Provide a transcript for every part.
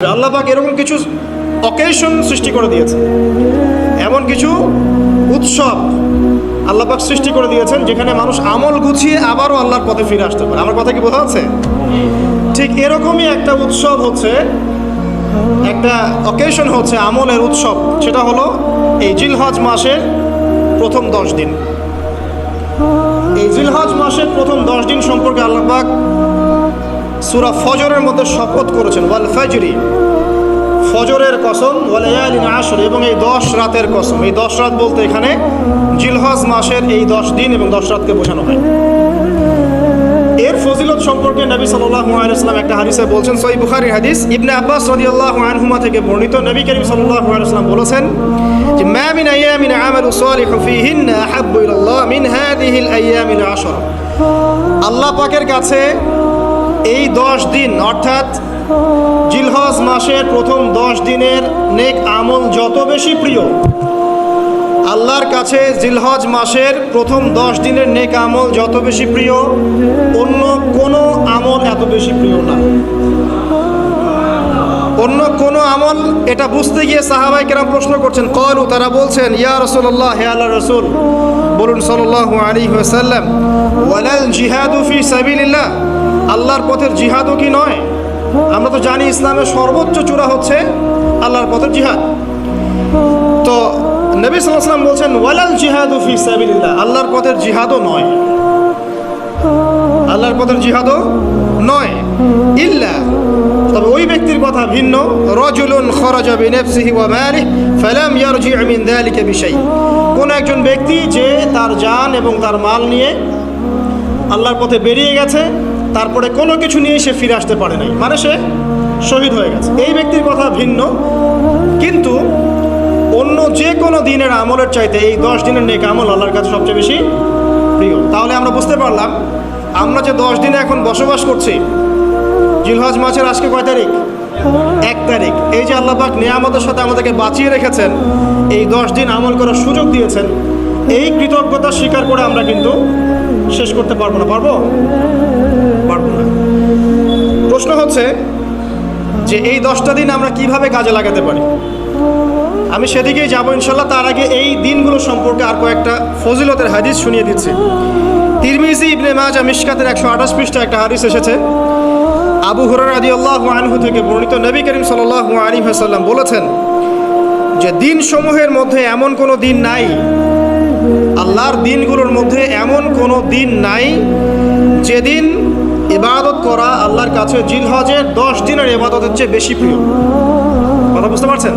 আল্লাহ পাক এরকম কিছু অকেশন সৃষ্টি করে দিয়েছে। এমন কিছু উৎসব আল্লাহ পাক সৃষ্টি করে দিয়েছেন যেখানে মানুষ আমল গুছিয়ে আবারও আল্লাহর পথে ফিরে আসতে পারে। আমার কথা কি বোঝা যাচ্ছে? ঠিক এরকমই একটা উৎসব হচ্ছে, একটা অকেশন হচ্ছে আমলের উৎসব। সেটা হলো এই জিলহজ মাসের প্রথম দশ দিন। এই জিলহজ মাসের প্রথম দশ দিন সম্পর্কে আল্লাহ পাক সুরা ফজরের মধ্যে শপথ করেছেন, ওয়াল ফজরি, ফজরের কসম ওয়ালায়ালিন আসর, এবং এই দশ রাতের কসম। এই দশ রাত বলতে এখানে জিলহজ মাসের এই দশ দিন এবং দশ রাতকে বোঝানো হয়। এর ফজিলত সম্পর্কে নবী সাল্লাল্লাহু আলাইহি একটা হাদিসে বলছেন সহি বুখারীর হাদিস, ইবনে আব্বাস রাদিয়াল্লাহু আনহুমা থেকে বর্ণিত। নবী করিম সাল্লাল্লাহু আলাইহি বলেছেন যে, মা মিন আইয়ামিন আমালু সালিহু ফীহিন্না আহাব্বু মিন হাযিহিল আইয়ামিল আশর। আল্লাহ পাকের কাছে এই দশ দিন, অর্থাৎ জিলহজ মাসের প্রথম দশ দিনের নেক আমল যত বেশি প্রিয়, আল্লাহর কাছে জিলহজ মাসের প্রথম দশ দিনের নেক আমল যত বেশি প্রিয়, অন্য কোনো আমল এত বেশি প্রিয় না। অন্য কোনো আমল, এটা বুঝতে গিয়ে সাহাবাই কেরাম প্রশ্ন করছেন, কলু, তারা বলছেন, ইয়া রসুল্লাহ হে আল্লাহ রসুল, বলুন সাল্লাহ আলী সাল্লাম ওয়ালাল জিহাদু ফি সাবিলিল্লাহ আল্লাহর পথের জিহাদও কি নয়? আমরা তো জানি ইসলামের সর্বোচ্চ চূড়া হচ্ছে আল্লাহর পথের জিহাদ। তো নবী সাল্লাম বলছেন, ওয়ালাল জিহাদু ফি সাবিলিল্লাহ। আল্লাহর পথের জিহাদও নয়। আল্লাহর পথের জিহাদও নয়। ইল্লা, তবে ওই ব্যক্তির কথা ভিন্ন। রজুলুন খরাজা বিনাফসিহি ওয়া মালিহি ফালাম ইয়ারজি মিন যালিকা বিশাই। কোন একজন ব্যক্তি যে তার জান এবং তার মাল নিয়ে আল্লাহর পথে বেরিয়ে গেছে তারপরে কোনো কিছু নিয়ে সে ফিরে আসতে পারে নাই। মানে সে শহীদ হয়ে গেছে। এই ব্যক্তির কথা ভিন্ন। কিন্তু অন্য যে কোনো দিনের আমলের চাইতে এই দশ দিনের নেক আমল আল্লাহর কাছে সবচেয়ে বেশি প্রিয়। তাহলে আমরা বুঝতে পারলাম, আমরা যে দশ দিনে এখন বসবাস করছি, জিলহজ মাসের আজকে কয় তারিখ? এক তারিখ। এই যে আল্লাহ পাক নিয়ামতের সাথে আমাদেরকে বাঁচিয়ে রেখেছেন, এই দশ দিন আমল করার সুযোগ দিয়েছেন, এই কৃতজ্ঞতা স্বীকার করে আমরা কিন্তু শেষ করতে পারব না। পারব? পারব না। প্রশ্ন হচ্ছে যে এই দশটা দিন আমরা কীভাবে কাজে লাগাতে পারি? আমি সেদিকেই যাব ইনশাল্লাহ। তার আগে এই দিনগুলো সম্পর্কে আর কয়েকটা ফজিলতের হাদিস শুনিয়ে দিচ্ছি। তিরমিজি ইবনে মাজা মিশকাতের একশো আঠাশ পৃষ্ঠা একটা হাদিস এসেছে। আবু হুরার আদি আল্লাহ আনহু থেকে বর্ণিত নবী করিম সাল্লাহ আলী হাসাল্লাম বলেছেন যে দিন সমূহের মধ্যে এমন কোনো দিন নাই আল্লাহর দিনগুলোর মধ্যে এমন কোনো দিন নাই যেদিন ইবাদত করা আল্লাহর কাছে জিলহজের দশ দিনের ইবাদতের চেয়ে বেশি প্রিয়। কথা বুঝতে পারছেন?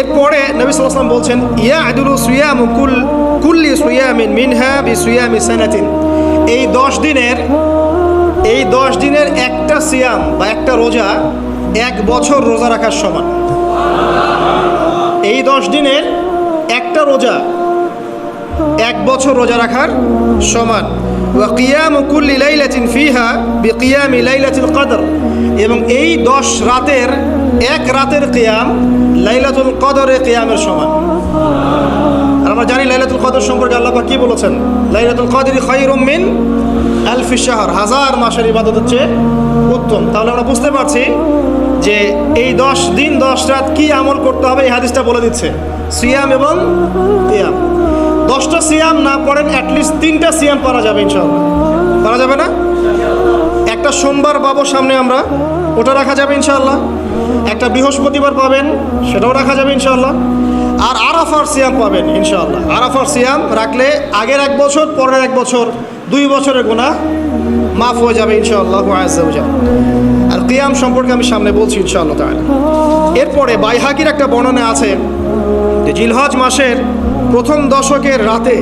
এরপরে নবী সাল্লাম বলছেন ইয়া আদুলু সুয়াম কুল, কুল্লি সুয়ামিন মিনহা বি সুয়ামি সানাতিন। এই দশ দিনের, এই দশ দিনের একটা সিয়াম বা একটা রোজা এক বছর রোজা রাখার সমান। এই দশ দিনের একটা রোজা এক বছর রোজা রাখার সমান। লাইলাতিন ফিহা কদর। এবং এই দশ রাতের এক রাতের কেয়াম লাইলাতুল কদরের কিয়ামের সমান। আর আমরা জানি লাইলাতুল কদর সম্পর্কে আল্লাহ কি বলেছেন? লাইলাতুল কদরি খায়রুম মিন আলফি শাহর। হাজার মাসের ইবাদত হচ্ছে উত্তম। তাহলে আমরা বুঝতে পারছি যে এই দশ দিন, দশ রাত কি আমল করতে হবে, এই হাদিসটা বলে দিচ্ছে। সিয়াম এবং কিয়াম। দশটা সিয়াম না পড়েন অ্যাটলিস্ট তিনটা সিয়াম পারা যাবে ইনশাল্লাহ পারা যাবে না? একটা সোমবার পাবো সামনে আমরা, ওটা রাখা যাবে ইনশাল্লাহ একটা বৃহস্পতিবার পাবেন, সেটাও রাখা যাবে ইনশাল্লাহ আর আরাফার সিয়াম পাবেন ইনশাল্লাহ আরাফার সিয়াম রাখলে আগের এক বছর, পরের এক বছর, দুই বছরের গোনা মাফ হয়ে যাবে ইনশাআল্লাহ আর কিয়াম সম্পর্কে আমি সামনে বলছি ইনশাআল্লাহ তাহলে এরপরে বাইহাকির একটা বর্ণনা আছে। জিলহজ মাসের প্রথম দশকের রাতে,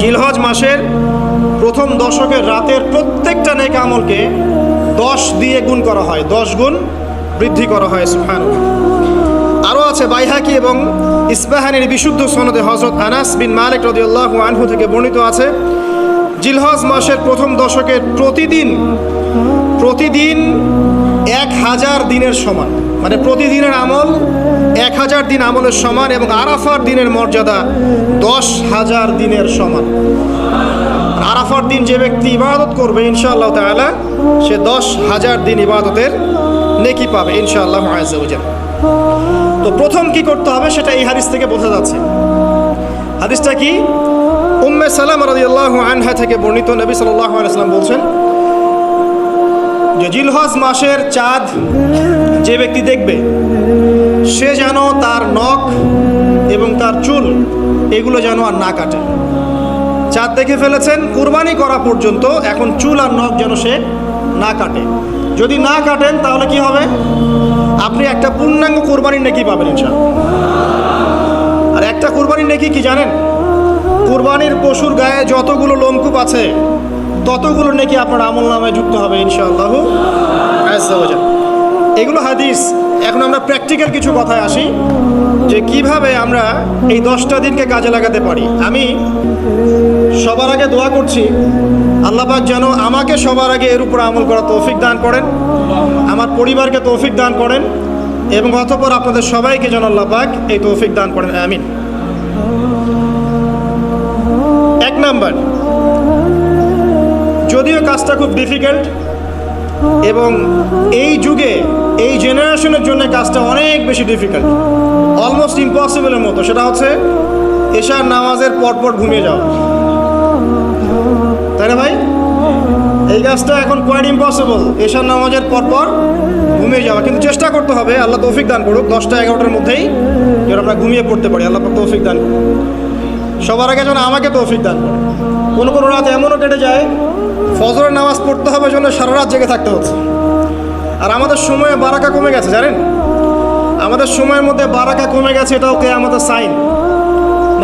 জিলহজ মাসের প্রথম দশকের রাতের প্রত্যেকটা নেক আমলকে দশ দিয়ে গুণ করা হয়, দশ গুণ বৃদ্ধি করা হয় সুফান আরও আছে বাইহাকি এবং ইসবাহানির বিশুদ্ধ সনদে হজরত আনাস বিন মালিক রদিউল্লাহ আনহু থেকে বর্ণিত আছে, জিলহজ মাসের প্রথম দশকের প্রতিদিন প্রতিদিন এক হাজার দিনের সমান। মানে প্রতিদিনের আমল এক হাজার দিন আমলের সমান এবং আরাফার দিনের মর্যাদা দশ হাজার দিনের সমান। আরাফার দিন যে ব্যক্তি ইবাদত করবে, ইনশাআল্লাহ তাআলা, সে দশ হাজার দিন ইবাদতের নেকি পাবে, ইনশাআল্লাহ আজাল তো প্রথম কি করতে হবে সেটা এই হাদিস থেকে বোঝা যাচ্ছে। হাদিসটা কি? উম্মে সালাম রাদিয়াল্লাহু আনহা থেকে বর্ণিত নবী সাল্লাল্লাহু আলাইহি বলছেন যে জিলহজ মাসের চাঁদ যে ব্যক্তি দেখবে, সে যেন তার নখ এবং তার চুল এগুলো যেন আর না কাটে। চাঁদ দেখে ফেলেছেন, কুরবানি করা পর্যন্ত এখন চুল আর নখ যেন সে না কাটে। যদি না কাটেন, তাহলে কি হবে? আপনি একটা পূর্ণাঙ্গ কোরবানির নেকি পাবেন ইনশাআল্লাহ। আর একটা কোরবানির নেকি কি জানেন? কোরবানির পশুর গায়ে যতগুলো লোমকূপ আছে ততগুলো নাকি আপনার আমল নামায় যুক্ত হবে, ইনশাআল্লাহ। এগুলো হাদিস। এখন আমরা প্র্যাকটিক্যাল কিছু কথায় আসি, যে কীভাবে আমরা এই দশটা দিনকে কাজে লাগাতে পারি। আমি সবার আগে দোয়া করছি আল্লাপাক যেন আমাকে সবার আগে এর উপর আমল করা তৌফিক দান করেন, আমার পরিবারকে তৌফিক দান করেন, এবং অতপর আপনাদের সবাইকে যেন আল্লাপাক এই তৌফিক দান করেন, আমিন। এক নাম্বার যদিও কাজটা খুব ডিফিকাল্ট এবং এই যুগে, এই জেনারেশনের জন্য কাজটা অনেক বেশি ডিফিকাল্ট অলমোস্ট ইম্পসিবলের মতো। সেটা হচ্ছে এশার নামাজের পরপর ঘুমিয়ে যাওয়া। তাই না ভাই? এই কাজটা এখন কোয়াইট ইম্পসিবল এশার নামাজের পরপর ঘুমিয়ে যাওয়া। কিন্তু চেষ্টা করতে হবে, আল্লাহ তৌফিক দান করুক, দশটা এগারোটার মধ্যেই যেন আমরা ঘুমিয়ে পড়তে পারি। আল্লাহ তৌফিক দান করুক। সবার আগে যেন আমাকে তৌফিক দান করে কোনো কোনো রাত এমনও কেটে যায়, ফজরের নামাজ পড়তে হবে জন্য সারা রাত জেগে থাকতে হচ্ছে। আর আমাদের সময়ে বারাকা কমে গেছে, জানেন? আমাদের সময়ের মধ্যে বারাকা কমে গেছে, এটাও কে আমাদের সাইন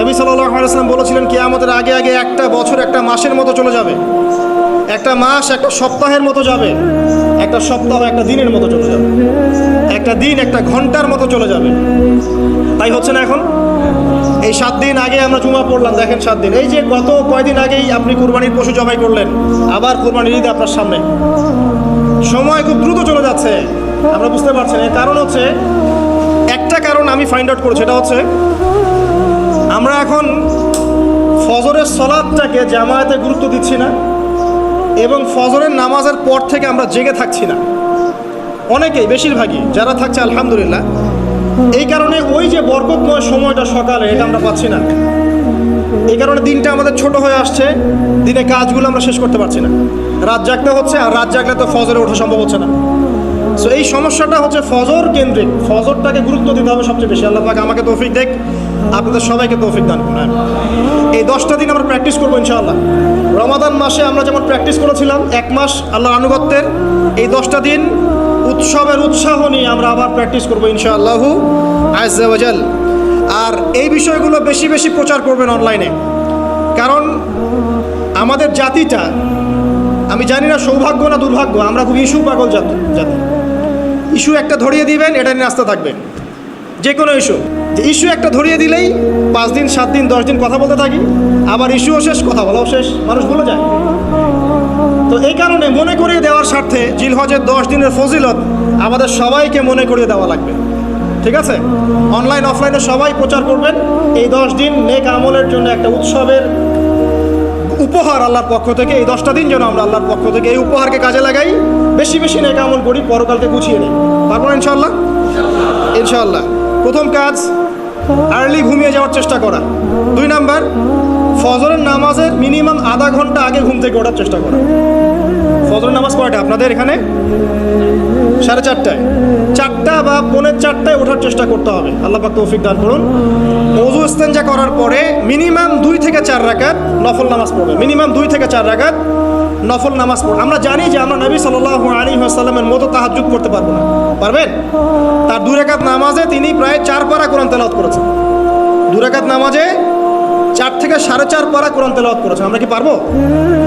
নবী সাল্লাম বলেছিলেন কে আমাদের আগে আগে একটা বছর, একটা মাসের মতো চলে যাবে। একটা মাস, একটা সপ্তাহের মতো যাবে। একটা সপ্তাহ, একটা দিনের মতো চলে যাবে। একটা দিন, একটা ঘণ্টার মতো চলে যাবে। তাই হচ্ছে না এখন? এই সাত দিন আগে আমরা জুমা পড়লাম, দেখেন সাত দিন। এই যে গত কয়দিন আগেই আপনি কুরবানির পশু জবাই করলেন, আবার কুরবানির ঈদ আপনার সামনে। সময় খুব দ্রুত চলে যাচ্ছে, আমরা বুঝতে পারছেন এর কারণ হচ্ছে, একটা কারণ আমি ফাইন্ড আউট করেছি এটা হচ্ছে, আমরা এখন ফজরের সলাদটাকে জামায়াতে গুরুত্ব দিচ্ছি না, এবং ফজরের নামাজের পর থেকে আমরা জেগে থাকছি না। অনেকেই, বেশিরভাগই, যারা থাকছে, আলহামদুলিল্লাহ এই কারণে ওই যে বরকতময় সময়টা সকালে, এটা আমরা পাচ্ছি না। এই কারণে দিনটা আমাদের ছোট হয়ে আসছে দিনে কাজগুলো আমরা শেষ করতে পারছি না। রাত জাগতে হচ্ছে আর রাত জাগলে তো ফজরে ওঠা সম্ভব হচ্ছে না। সো এই সমস্যাটা হচ্ছে ফজর কেন্দ্রিক। ফজরটাকে গুরুত্ব দিতে হবে সবচেয়ে বেশি। আল্লাহ পাক আমাকে তৌফিক দেখ। আপনাদের সবাইকে তৌফিক দান করুন হ্যাঁ। এই দশটা দিন আমরা প্র্যাকটিস করব ইনশাআল্লাহ। রমাদান মাসে আমরা যেমন প্র্যাকটিস করেছিলাম, এক মাস আল্লাহর আনুগত্যের, এই দশটা দিন উৎসবের উৎসাহ নিয়ে আমরা আবার প্র্যাকটিস করব ইনশাআল্লাহু আজাল আর এই বিষয়গুলো বেশি বেশি প্রচার করবেন অনলাইনে কারণ আমাদের জাতিটা, আমি জানি না সৌভাগ্য না দুর্ভাগ্য, আমরা খুব ইস্যু পাগল জাতি জাতি। ইস্যু একটা ধরিয়ে দিবেন, এটা নিয়ে আসতে থাকবে। যে কোনো ইস্যু। যে ইস্যু একটা ধরিয়ে দিলেই পাঁচ দিন, সাত দিন, দশ দিন কথা বলতে থাকি, আবার ইস্যুও শেষ, কথা বলাও শেষ, মানুষ ভুলে যায়। তো এই কারণে মনে করিয়ে দেওয়ার স্বার্থে জিলহজের দশ দিনের ফজিলত আমাদের সবাইকে মনে করিয়ে দেওয়া লাগবে। ঠিক আছে? অনলাইন, অফলাইনে সবাই প্রচার করবেন। এই দশ দিন নেক আমলের জন্য একটা উৎসবের উপহার আল্লাহর পক্ষ থেকে, এই দশটা দিন যেন আমরা আল্লাহর পক্ষ থেকে এই উপহারকে কাজে লাগাই। বেশি বেশি নেক আমল করি, পরকালকে গুছিয়ে নিই। পারব না ইনশাল্লাহ ইনশাল্লাহ প্রথম কাজ আর্লি ঘুমিয়ে যাওয়ার চেষ্টা করা। দুই নাম্বার ফজরের নামাজের মিনিমাম আধা ঘণ্টা আগে ঘুম থেকে ওঠার চেষ্টা করা ফজরের নামাজ কয়টা আপনাদের এখানে? সাড়ে চারটায়। চারটা বা পৌনে চারটায় ওঠার চেষ্টা করতে হবে। আল্লাহ পাক তৌফিক দান করুন। অজু ইস্তেঞ্জা করার পরে মিনিমাম দুই থেকে চার রাকাত নফল নামাজ পড়বে। মিনিমাম দুই থেকে চার রাকাত নফল নামাজ পড়বে। আমরা জানি যে আমরা নবী সাল্লাহ আলী আসাল্লামের মতো তাহাজুদ করতে পারব না। পারবেন? তার দুই রাকাত নামাজে তিনি প্রায় চার পারা কোরআন তেলাওয়াত করেছেন। দুই রাকাত নামাজে চার থেকে সাড়ে চার পারা কোরআন তেলাওয়াত করেছেন। আমরা কি পারব?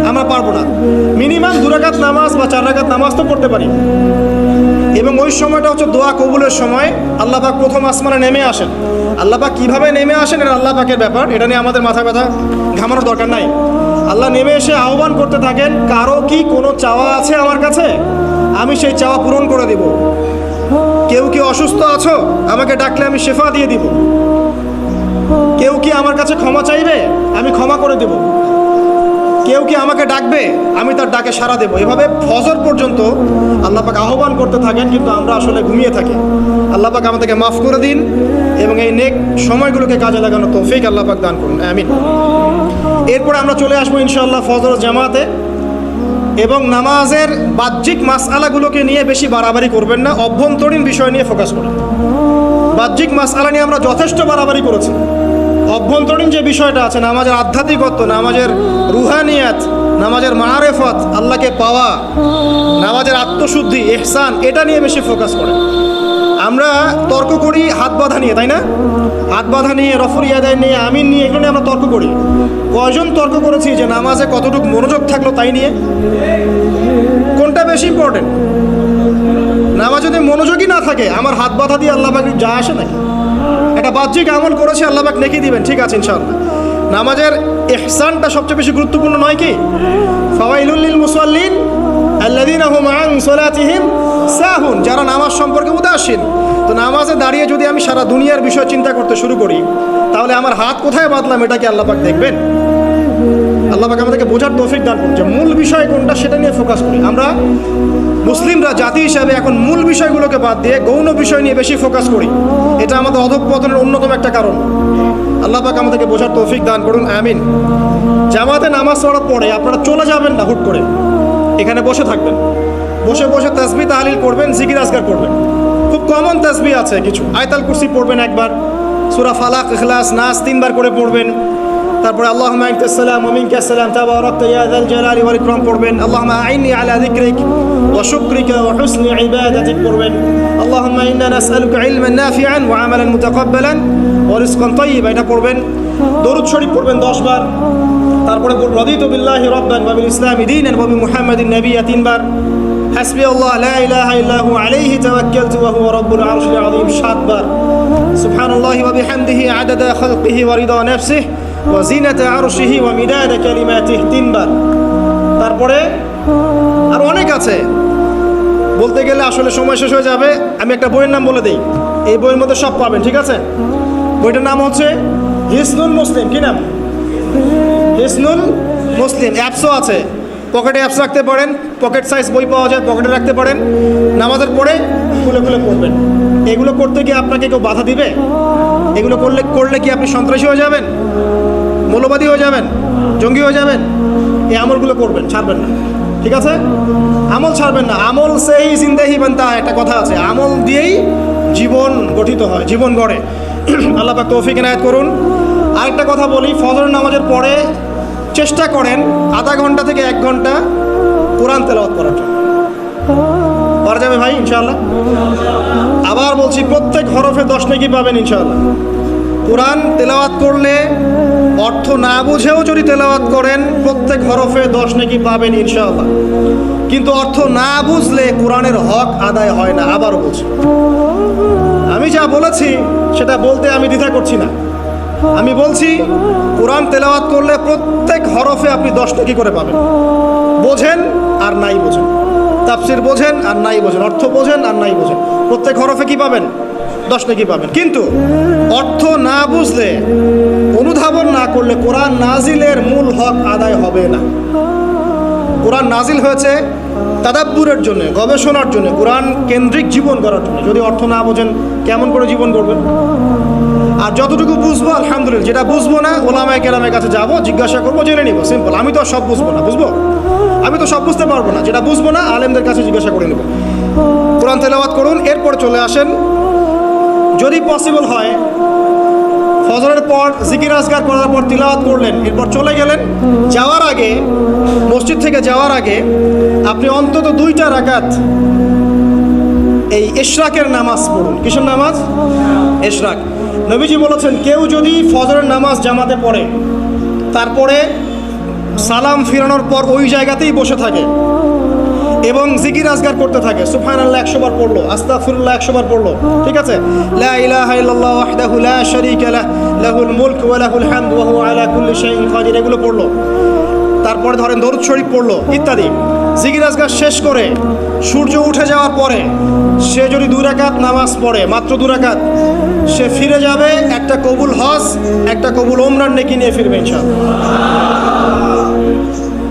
আমরা পারব না। মিনিমাম দু রাকাত নামাজ বা চার রাকাত নামাজ তো পড়তে পারি। এবং ওই সময়টা হচ্ছে দোয়া কবুলের সময়। আল্লাহ পাক প্রথম আসমানে নেমে আসেন। আল্লাহ পাক কীভাবে নেমে আসেন এটা আল্লাহ পাকের ব্যাপার। এটা নিয়ে আমাদের মাথা ব্যথা ঘামানোর দরকার নাই। আল্লাহ নেমে এসে আহ্বান করতে থাকেন, কারও কি কোনো চাওয়া আছে আমার কাছে? আমি সেই চাওয়া পূরণ করে দিব। কেউ কি অসুস্থ আছো? আমাকে ডাকলে আমি শেফা দিয়ে দিব। কেউ কি আমার কাছে ক্ষমা চাইবে? আমি ক্ষমা করে দেব। কেউ কি আমাকে ডাকবে? আমি তার ডাকে সাড়া দেবো। এভাবে ফজর পর্যন্ত আল্লাহ পাক আহ্বান করতে থাকেন, কিন্তু আমরা আসলে ঘুমিয়ে থাকি। আল্লাহ পাক আমাদেরকে মাফ করে দিন এবং এই নেক সময়গুলোকে কাজে লাগানো তৌফিক আল্লাহ পাক দান করুন। আমিন। এরপরে আমরা চলে আসব ইনশাআল্লাহ ফজর জামাতে এবং নামাজের বাহ্যিক মাসআলাগুলোকে নিয়ে বেশি বাড়াবাড়ি করবেন না। অভ্যন্তরীণ বিষয় নিয়ে ফোকাস করুন। বাহ্যিক মাসআলা নিয়ে আমরা যথেষ্ট বাড়াবাড়ি করেছি। অভ্যন্তরীণ যে বিষয়টা আছে, নামাজের আধ্যাত্মিকত্ব, নামাজের রুহানিয়াত, নামাজের মারেফত, আল্লাহকে পাওয়া, নামাজের আত্মশুদ্ধি এহসান এটা নিয়ে বেশি ফোকাস করে। আমরা তর্ক করি হাত বাঁধা নিয়ে, তাই না? হাত বাঁধা নিয়ে, রফর ইয়াদায় নিয়ে, আমিন নিয়ে, এগুলো নিয়ে আমরা তর্ক করি। কয়জন তর্ক করেছি যে নামাজে কতটুকু মনোযোগ থাকল তাই নিয়ে? কোনটা বেশি ইম্পর্টেন্ট নামাজ যদি মনোযোগই না থাকে, আমার হাত বাঁধা দিয়ে আল্লাহ যা আসে নাকি? বাহ্যিক আমল করেছে, আল্লাহ পাক নেকি দিবেন, ঠিক আছে, ইনশাআল্লাহ। নামাজের ইহসানটা সবচেয়ে বেশি গুরুত্বপূর্ণ নয় কি? ফাওয়াইলুল লিল মুসাল্লিন আল্লাযীনা হুম আন সালাতিহিম সাহুন, যারা নামাজ সম্পর্কে উদাসীন। তো নামাজে দাঁড়িয়ে যদি আমি সারা দুনিয়ার বিষয় চিন্তা করতে শুরু করি, তাহলে আমার হাত কোথায় বাঁধলাম, এটা কি আল্লাহ পাক দেখবেন? আল্লাহ পাক আমাদেরকে বোঝার তৌফিক দান করুন যে মূল বিষয় কোনটা, সেটা নিয়ে ফোকাস করি। আমরা মুসলিমরা জাতি হিসাবে এখন মূল বিষয়গুলোকে বাদ দিয়ে গৌণ বিষয় নিয়ে বেশি ফোকাস করি। এটা আমাদের অধঃপতনের অন্যতম একটা কারণ। আল্লাহ পাক আমাদেরকে বোঝার তৌফিক দান করুন, আমিন। জামাতে নামাজ পড়ার পরে আপনারা চলে যাবেন না হুট করে। এখানে বসে থাকবেন। বসে বসে তাসবি তাহলিল করবেন জিকির আজগার করবেন। খুব কমন তাসবি আছে কিছু। আয়তাল কুরসি পড়বেন একবার। সুরা ফালাক, ইখলাস, নাস তিনবার করে পড়বেন। তারপরে আল্লাহ সালাম ওমিনকে সালাম তাবারাকতা ইয়া যাল জালালি ওয়াল ইকরাম পড়বেন আল্লাহুম্মা আইনি আলা যিকরিক ওয়া শুকরিকা ওয়া হুসনি ইবাদাতিক পড়বেন আল্লাহুম্মা ইন্না নাসআলুকা ইলমান নাফিআন ওয়া আমালান মুতাকাব্বালান ওয়া রিজকান তাইয়্যিবা এটা পড়বেন দরুদ শরীফ পড়বেন 10 বার তারপরে রদিতু বিল্লাহি রাব্বান ওয়া বিল ইসলামি দীনান ওয়া বিমুহাম্মাদিন নাবিয়্যা তিনবার হাসবি আল্লাহ লা ইলাহা ইল্লা হু আলাইহি তাওয়াক্কালতু ওয়া হুয়া রাব্বুল আরশিল আযীম সাতবার সুবহানাল্লাহি ওয়া বিহামদিহি আদাদা খালকিহি ওয়া রিদা নাফসিহি কালিমাতিহি তিনবার। তারপরে আর অনেক আছে। বলতে গেলে আসলে সময় শেষ হয়ে যাবে। আমি একটা বইয়ের নাম বলে দিই। এই বইয়ের মধ্যে সব পাবেন, ঠিক আছে? বইটার নাম হচ্ছে হিসনুল মুসলিম। কি নাম? হিসনুল মুসলিম। অ্যাপসও আছে। পকেটে অ্যাপস রাখতে পারেন। পকেট সাইজ বই পাওয়া যায়, পকেটে রাখতে পারেন। নামাজের পরে খুলে খুলে পড়বেন। এগুলো করতে গিয়ে আপনাকে কেউ বাধা দিবে? এগুলো করলে করলে কি আপনি সন্ত্রাসী হয়ে যাবেন? মৌলবাদী হয়ে যাবেন? জঙ্গি হয়ে যাবেন? এই আমলগুলো করবেন, ছাড়বেন না। ঠিক আছে? আমল ছাড়বেন না। আমল সেই জিন্দেহি বান্তা একটা কথা আছে। আমল দিয়েই জীবন গঠিত হয়, জীবন গড়ে। আল্লাহ পাক তৌফিক এনায়ত করুন। আরেকটা কথা বলি ফজর নামাজের পরে চেষ্টা করেন আধা ঘণ্টা থেকে এক ঘণ্টা কোরআন তেলাওয়াত করার জন্য। পারা যাবে ভাই ইনশাল্লাহ আবার বলছি, প্রত্যেক হরফে দশ নাকি পাবেন, ইনশাআল্লাহ। কোরআন তেলাওয়াত করলে অর্থ না বুঝেও যদি তেলাওয়াত করেন, প্রত্যেক হরফে দশ নাকি পাবেন, ইনশাআল্লাহ। কিন্তু অর্থ না বুঝলে কোরআনের হক আদায় হয় না, আবারও বলছি। আমি যা বলেছি, সেটা বলতে আমি দ্বিধা করছি না। আমি বলছি, কোরআন তেলাওয়াত করলে প্রত্যেক হরফে আপনি দশ নাকি করে পাবেন। বোঝেন আর নাই বোঝেন। তাফসির বোঝেন আর নাই বোঝেন, অর্থ বোঝেন আর নাই বোঝেন। প্রত্যেক হরফে কি পাবেন? দশ নাকি পাবেন? কিন্তু অর্থ না বুঝলে, অনুধাবন না করলে কোরআন নাজিলের মূল হক আদায় হবে না। কোরআন নাজিল হয়েছে তাদাব্বুরের জন্য, গবেষণার জন্য, কোরআন কেন্দ্রিক জীবন করার জন্য। যদি অর্থ না বোঝেন, কেমন করে জীবন করবেন আর যতটুকু বুঝব, আলহামদুলিল্লাহ, যেটা বুঝব না, ওলামায় কেরামের কাছে যাব, জিজ্ঞাসা করব, জেনে নিবো। সিম্পল আমি তো সব বুঝব না, বুঝব? আমি তো সব বুঝতে পারব না। যেটা বুঝব না, আলেমদের কাছে জিজ্ঞাসা করে নেব। কোরআন তেলাওয়াত করুন, এরপর চলে আসেন। যদি পসিবল হয়, ফজরের পর জিকির আজগার করার পর তিলাওয়াত করলেন, এরপর চলে গেলেন। যাওয়ার আগে, মসজিদ থেকে যাওয়ার আগে, আপনি অন্তত দুইটা রাকাত এই ইশরাকের নামাজ পড়ুন। কিসের নামাজ? ইশরাক নবীজি বলেছেন, কেউ যদি ফজরের নামাজ জামাতে পড়ে, তারপরে সালাম ফিরানোর পর ওই জায়গাতেই বসে থাকে এবং জিকির আজগার করতে থাকে। সুফান আল্লাহ একশো বার পড়ল। আস্তাফিরুল্লাহ একশো বার পড়ল। ঠিক আছে? লা মুলক লাহুল এগুলো পড়ল। তারপরে ধরেন দরুদ শরীফ পড়ল, ইত্যাদি। জিকির আজগার শেষ করে সূর্য উঠে যাওয়ার পরে সে যদি দু রাকাত নামাজ পড়ে, মাত্র দু রাকাত, সে ফিরে যাবে একটা কবুল হজ, একটা কবুল ওমরান নেকি নিয়ে ফিরবে ইনশাআল্লাহ।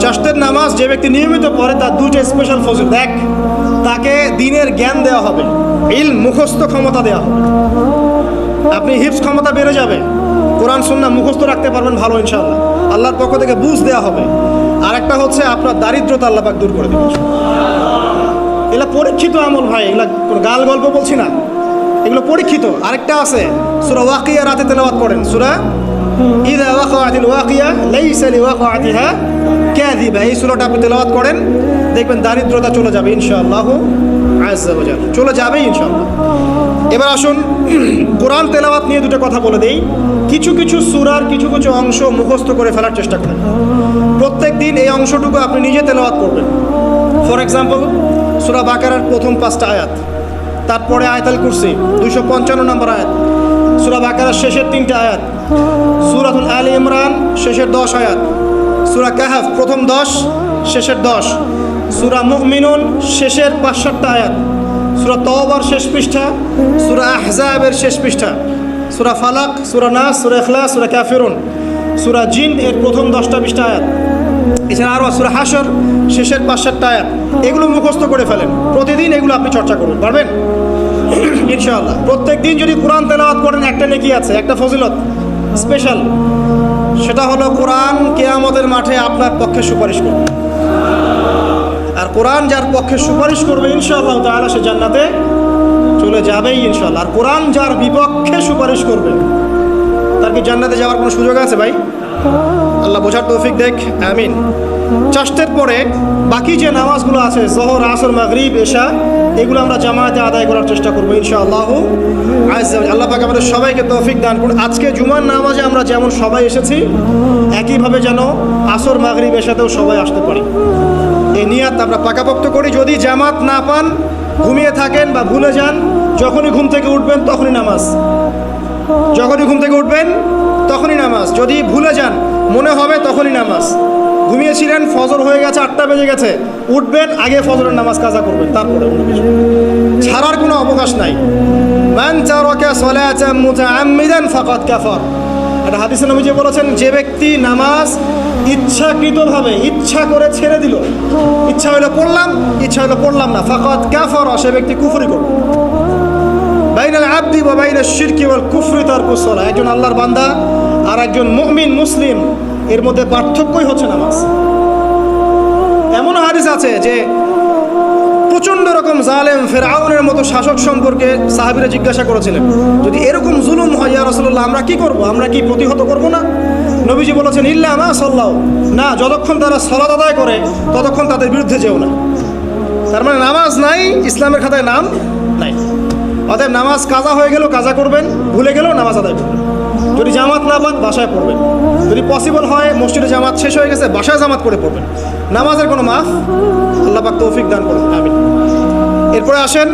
চাষতের নামাজ যে ব্যক্তি নিয়মিত পড়ে, তার দুইটা স্পেশাল ফজিলত। এক, তাকে দিনের জ্ঞান দেওয়া হবে। ইল মুখস্থ ক্ষমতা দেওয়া হবে। আপনি হিপস ক্ষমতা বেড়ে যাবে। কোরআন সুন্না মুখস্থ রাখতে পারবেন ভালো, ইনশাআল্লাহ। আল্লাহর পক্ষ থেকে বুঝ দেওয়া হবে। আরেকটা হচ্ছে আপনার দারিদ্রতা আল্লাহ পাক দূর করে দেবে এগুলো পরীক্ষিত আমল ভাই, এগুলো গাল গল্প বলছি না। এগুলো পরীক্ষিত। আরেকটা আছে, সুরা ওয়াকিয়া রাতে তেলাওয়াত করেন। সুরা ইদা ওয়াকাআতিল ওয়াকিয়া লাইসা লিওয়াকাআতিহা কাযিবা। এই সূরাটা আপনি তেলাওয়াত করেন, দেখবেন দারিদ্রতা চলে যাবে ইনশাআল্লাহ আজ্জা ওয়া জাল। চলে যাবে ইনশাআল্লাহ। এবার আসুন, কোরআন তেলাওয়াত নিয়ে দুটো কথা বলে দেই। কিছু কিছু সুরার কিছু কিছু অংশ মুখস্থ করে ফেলার চেষ্টা করেন। প্রত্যেক দিন এই অংশটুকু আপনি নিজে তেলাওয়াত করবেন। ফর এক্সাম্পল সুরা বাকারার প্রথম পাঁচটা আয়াত, তারপরে আয়াতাল কুরসি দুশো পঞ্চান্ন নম্বর আয়াত, সুরা বাকারার শেষের তিনটা আয়াত সুরাতুল আলী ইমরান, শেষের দশ আয়াত। সুরা কাহাফ, প্রথম দশ, শেষের দশ। সুরা মুমিনুন, শেষের পাঁচ সাতটা আয়াত। সুরা তওবার শেষ পৃষ্ঠা, সুরা আহজাবের শেষ পৃষ্ঠা। সুরা ফালাক, সুরা নাস, সুরা ইখলাস, সুরা কাফিরুন। সুরা জিন, এর প্রথম দশটা বিশটা আয়াত। এছাড়া আরও সুরা হাসর শেষের পাঁচ আয়াত। এগুলো মুখস্থ করে ফেলেন। প্রতিদিন এগুলো আপনি চর্চা করুন, পারবেন? ইনশাআল্লাহ। প্রত্যেক দিন যদি কোরআন তেলাওয়াত করেন, একটা নেকি আছে, একটা ফজিলত। স্পেশাল সেটা হলো কোরআন কেয়ামতের মাঠে আপনার পক্ষে সুপারিশ করবে আর কোরআন যার পক্ষে সুপারিশ করবে, ইনশাআল্লাহ তাহলে সে জান্নাতে চলে যাবেই ইনশাল্লাহ আর কোরআন যার বিপক্ষে সুপারিশ করবে, তার কি জান্নাতে যাওয়ার কোনো সুযোগ আছে ভাই? আল্লাহ বোঝার তৌফিক দেখ, আমিন। চাষতের পরে বাকি যে নামাজগুলো আছে, জহর, আসর, মাগরিব, এশা, এগুলো আমরা জামায়াতে আদায় করার চেষ্টা করব ইনশাআল্লাহ। আল্লাহ পাক আমাদের সবাইকে তৌফিক দান করুন। আজকে জুমার নামাজে আমরা যেমন সবাই এসেছি, একইভাবে যেন আসর, মাগরিব, এশাতেও সবাই আসতে পারি। এই নিয়াত আমরা পাকাপোক্ত করি। যদি জামাত না পান, ঘুমিয়ে থাকেন বা ভুলে যান, যখনই ঘুম থেকে উঠবেন তখনই নামাজ। যখনই ঘুম থেকে উঠবেন তখনই নামাজ। যদি ভুলে যান মনে হবে তখনই নামাজ। ঘুমিয়েছিলেন, ফজর হয়ে গেছে, আটটা বেজে গেছে। উঠবেন, আগে ফজরের নামাজ কাজা করবেন, তারপরে ছাড়ার কোনো অবকাশ নাই। নবীজি বলেছেন, যে ব্যক্তি নামাজ ইচ্ছাকৃতভাবে, ইচ্ছা করে ছেড়ে দিল, ইচ্ছা হইল পড়লাম ইচ্ছা হইল পড়লাম না, ফাকাদ কাফার, সে ব্যক্তি কুফরি করবে। বাইনাল আব্দি বা বাইনাল শিরকি ওয়াল কুফরি তারকু সালাহ। একজন আল্লাহর বান্দা আর একজন মুমিন মুসলিম, এর মধ্যে পার্থক্যই হচ্ছে নামাজ। এমন হাদিস আছে যে প্রচণ্ড রকম জালেম ফেরাউনের মতো শাসক সম্পর্কে সাহাবিরা জিজ্ঞাসা করেছিলেন, যদি এরকম জুলুম হয়, ইয়া রাসূলুল্লাহ, আমরা কি করব? আমরা কি প্রতিহত করব না? নবীজি বলেছেন, ইল্লা মা সাল্লাহ না, যতক্ষণ তারা সলাত আদায় করে, ততক্ষণ তাদের বিরুদ্ধে যেও না। তার মানে নামাজ নাই, ইসলামের খাতায় নাম নাই। অতএব নামাজ কাজা হয়ে গেলেও কাজা করবেন, ভুলে গেলেও নামাজ আদায় করবেন। যদি জামাত না পান, বাসায় পড়বেন। যদি পসিবল হয়, মসজিদে জামাত শেষ হয়ে গেছে, বাসায় জামাত করে পড়বেন। নামাজের কোনো মাফ? আল্লাহ পাক তৌফিক দান করুন, আমিন। এরপরে আসেন,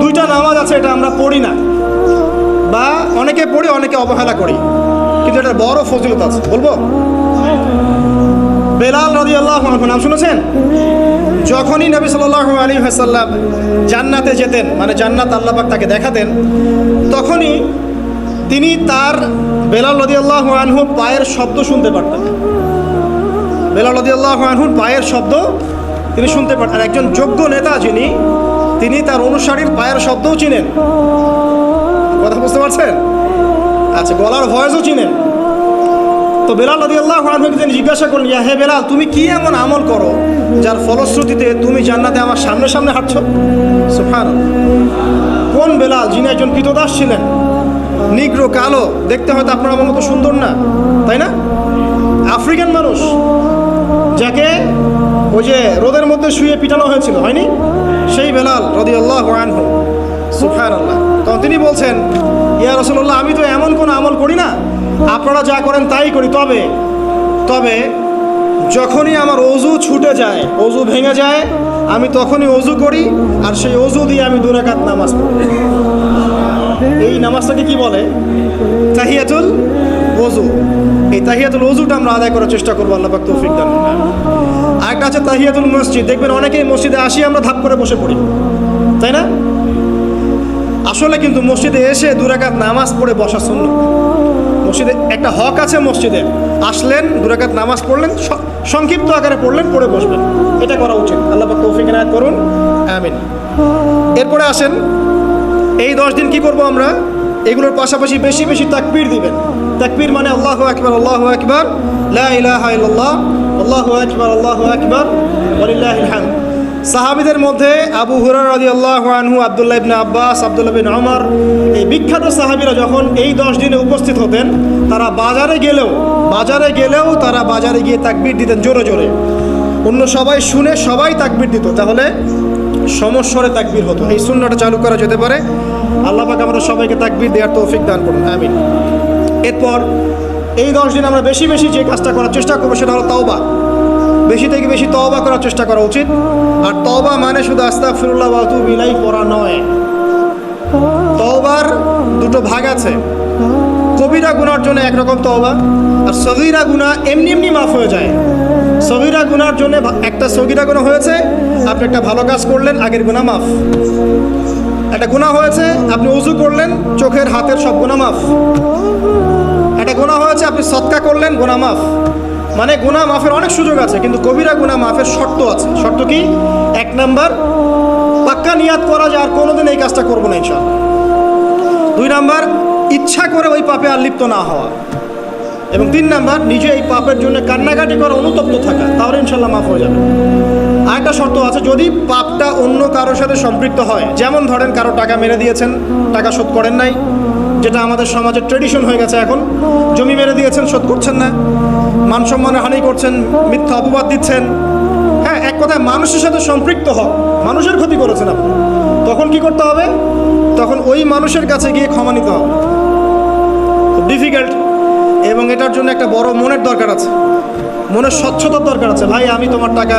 দুইটা নামাজ আছে, এটা আমরা পড়ি না। বা অনেকে পড়ি, অনেকে অবহেলা করি। কিন্তু এটা বড় ফজিলত আছে, বলব? বেলাল রদি আল্লাহ নাম শুনেছেন? যখনই নবী সাল্লাহ আলী হাসাল্লাম জান্নাতে যেতেন মানে জান্নাত আল্লাপাক তাকে দেখাতেন, তখনই তিনি তার বেলাল আল্লাহ আনহুর পায়ের শব্দ শুনতে পারতেন। বেলাল আল্লাহ আনহুর পায়ের শব্দ তিনি শুনতে পারতেন একজন যোগ্য নেতা যিনি, তিনি তার অনুসারীর পায়ের শব্দও চিনেন। কথা বুঝতে পারছেন? আচ্ছা গলার ভয়েসও চিনেন। তো বেলাল রদি আল্লাহ আনহুকে তিনি জিজ্ঞাসা করলেন, ইয়া হে বেলাল, তুমি কি এমন আমল করো যার ফলশ্রুতিতে তুমি জান্নাতে আমার সামনে সামনে হাঁটছ? সুফান কোন বেলাল, যিনি একজন কৃতদাস ছিলেন নিগ্র, কালো। দেখতে হয়তো আপনার আমার মতো সুন্দর না, তাই না? আফ্রিকান মানুষ যাকে ওই যে রোদের মধ্যে শুয়ে পিটানো হয়েছিল, হয়নি? সেই বেলাল রদি আল্লাহ আনহু। আল্লাহ তখন তিনি বলছেন, ইয়া রসল্লাহ আমি তো এমন কোনো আমল করি না। আপনারা যা করেন তাই করি। তবে তবে যখনই আমার অজু ছুটে যায়, অজু ভেঙে যায়, আমি তখনই অজু করি, আর সেই অজু দিয়ে আমি দুরাকাত নামাজ পড়ি। এই নামাজটাকে কি বলে? তাহিয়াতুল ওজু এই তাহিয়াতুল অজুটা আমরা আদায় করার চেষ্টা করব, আল্লাহ পাক তৌফিক দান। আরেকটা আছে তাহিয়াতুল মসজিদ। দেখবেন অনেকেই মসজিদে আসি, আমরা ধাপ করে বসে পড়ি। তাই না? আসলে কিন্তু মসজিদে এসে দুরাকাত নামাজ পড়ে বসা শূন্য মসজিদে একটা হক আছে মসজিদে। আসলেন দুরাকাত নামাজ পড়লেন সংক্ষিপ্ত আকারে পড়লেন, পড়ে বসবেন। এটা করা উচিত। আল্লাহ তৌফিক এনায়েত করুন। আমিন। এরপরে আসেন এই দশ দিন কি করব আমরা? এগুলোর পাশাপাশি বেশি বেশি তাকবীর দিবেন। তাকবীর মানে আল্লাহ আকবার, আল্লাহু আকবার আল্লাহু আকবার আল্লাহু আকবার সাহাবীদের মধ্যে আবু হুরায়রা আল্লাহ আনহু, আব্দুল্লাহ ইবনে আব্বাস, আব্দুল্লাহ বিন ওমর এই বিখ্যাত সাহাবীরা যখন এই দশ দিনে উপস্থিত হতেন, তারা বাজারে গেলেও বাজারে গেলেও তারা বাজারে গিয়ে তাকবীর দিতেন জোরে জোরে। অন্য সবাই শুনে সবাই তাকবীর দিত। তাহলে সমস্বরে তাকবির হতো। এই শূন্যটা চালু করা যেতে পারে। আল্লাহ পাক আমরা সবাইকে তাকবির দেওয়ার তৌফিক দান করুন। আমিন। এরপর এই দশ দিন আমরা বেশি বেশি যে কাজটা করার চেষ্টা করব সেটা হলো তওবা। বেশি থেকে বেশি তওবা করার চেষ্টা করা উচিত। আর তওবা মানে শুধু আস্তা ফিরুল্লাহ বাতু বিলাই করা নয়। তওবার দুটো ভাগ আছে। কবিরা গুনার জন্য একরকম তওবা আর সগিরা গুনাহ এমনি এমনি মাফ হয়ে যায়। সগিরা গুনার জন্য একটা সগিরা গুনাহ হয়েছে। আপনি একটা ভালো কাজ করলেন, আগের গুনাহ মাফ। একটা গুনাহ হয়েছে, আপনি উজু করলেন, চোখের, হাতের সব গুনাহ মাফ। একটা গুণা হয়েছে, আপনি সৎকা করলেন, গুনাহ মাফ। মানে গুনাহ মাফের অনেক সুযোগ আছে, কিন্তু কবিরা গুনাহ মাফের শর্ত আছে। শর্ত কি? এক নাম্বার, পাক্কা নিয়াত করা যায় আর কোনোদিন এই কাজটা করব না ইনশাআল্লাহ। দুই নাম্বার, ইচ্ছা করে ওই পাপে আর লিপ্ত না হওয়া। এবং তিন নাম্বার, নিজে এই পাপের জন্য কান্নাকাটি করা অনুতপ্ত থাকা, তাহলে ইনশাল্লাহ মাফ হয়ে যাবে। আরেকটা শর্ত আছে, যদি পাপটা অন্য কারোর সাথে সম্পৃক্ত হয়, যেমন ধরেন কারও টাকা মেরে দিয়েছেন, টাকা শোধ করেন নাই, যেটা আমাদের সমাজের ট্রেডিশন হয়ে গেছে এখন, জমি মেরে দিয়েছেন, শোধ করছেন না, মান সম্মানের হানি করছেন, মিথ্যা অপবাদ দিচ্ছেন হ্যাঁ এক কথায় মানুষের সাথে সম্পৃক্ত হক মানুষের ক্ষতি করেছেন আপনি, তখন কি করতে হবে? তখন ওই মানুষের কাছে গিয়ে ক্ষমা নিতে হবে। ডিফিকাল্ট এবং এটার জন্য একটা বড় মনের দরকার আছে, মনের স্বচ্ছতার দরকার আছে, ভাই, আমি তোমার টাকা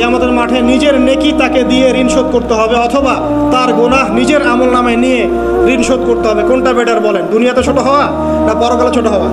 কে আমাদের মাঠে নিজের নেকি তাকে দিয়ে ঋণ শোধ করতে হবে অথবা তার গোনাহ নিজের আমল নামে নিয়ে ঋণ শোধ করতে হবে। কোনটা বেটার বলেন? দুনিয়াতে ছোট হওয়া না পরকালে ছোট হওয়া?